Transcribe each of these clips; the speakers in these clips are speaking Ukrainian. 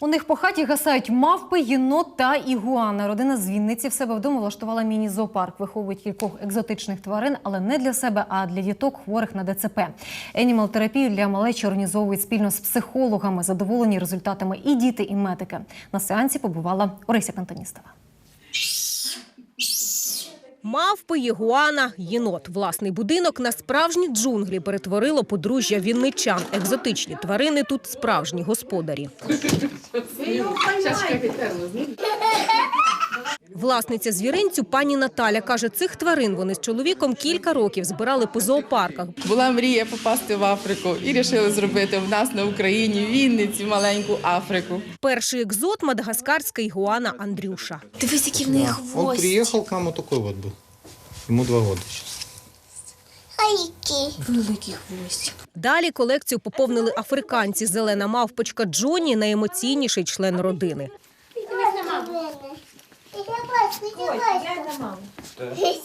У них по хаті гасають мавпи, єнот та ігуана. Родина з Вінниці в себе вдома влаштувала міні-зоопарк. Виховують кількох екзотичних тварин, але не для себе, а для діток хворих на ДЦП. Енімал терапію для малечі організовують спільно з психологами. Задоволені результатами і діти, і медики. На сеансі побувала Орися Кантоністова. Мавпи, єгуана, єнот. Власний будинок на справжні джунглі перетворило подружжя вінничан. Екзотичні тварини тут справжні господарі. Власниця звіринцю пані Наталя каже, цих тварин вони з чоловіком кілька років збирали по зоопарках. Була мрія попасти в Африку і вирішили зробити в нас на Україні в Вінниці маленьку Африку. Перший екзот – мадагаскарська ігуана Андрюша. Дивись, який в неї Он хвост. приехал к нам такой вот был. Ему два года сейчас. Великий хвостик. Далі колекцію поповнили африканці. Зелена мавпочка Джоні – найемоційніший член родини.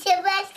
Собачка.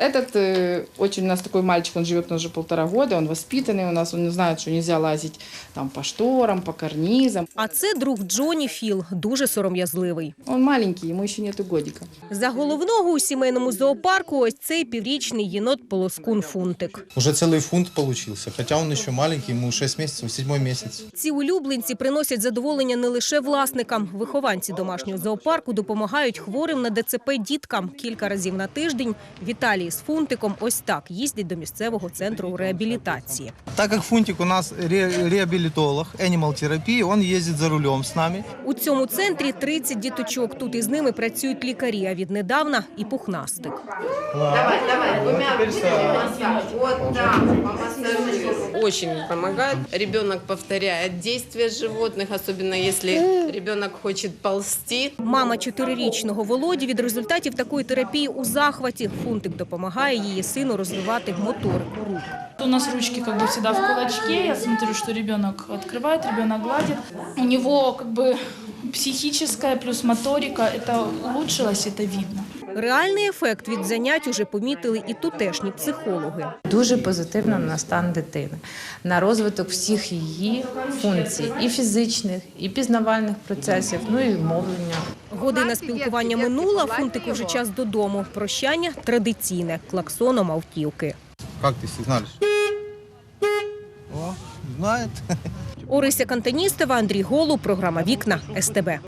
Этот э, очень у нас такой мальчик, он живет у нас уже полтора года, он воспитанный у нас, он не знает, что нельзя лазить там по шторам, по карнизам. А це друг Джоні Філ, дуже сором'язливий. Он маленький, ему еще нету годика. За головного у сімейному зоопарку ось цей піврічний єнот Полоскун Фунтик. Уже целый фунт получился, хотя он еще маленький, ему 6 месяцев, седьмой месяц. Ці улюбленці приносять задоволення не лише власникам. Вихованці домашнього зоопарку допомагають хворим на ДЦП діткам. Кілька разів на тиждень Віталій з Фунтиком ось так їздять до місцевого центру реабілітації. Так как Фунтик у нас ре- реабилитолог, animal терапии, он ездит за рулем с нами. У цьому центрі 30 діточок. Тут із ними працюють лікарі, а віднедавна і пухнастик. очень помогает. Ребенок повторяет действия животных, особенно если ребенок хочет ползти. Мама чотирирічного Володі від результатів такої терапії у захваті. Фунтик допомагає її сину розвивати моторику рук. У нас ручки как бы всегда в кулачке. Я смотрю, что ребенок открывает, ребенок гладит. У него как бы психическая плюс моторика. Это улучшилось, это видно. Реальний ефект від занять уже помітили і тутешні психологи. дуже позитивно на стан дитини, на розвиток всіх її функцій, і фізичних, і пізнавальних процесів, ну і мовлення. Година спілкування минула, фунтику вже час додому. Прощання традиційне, клаксоном автівки. Как ты сигналишь? О, знает. Орися Кантоністова, Андрій Голуб, програма «Вікна» СТБ.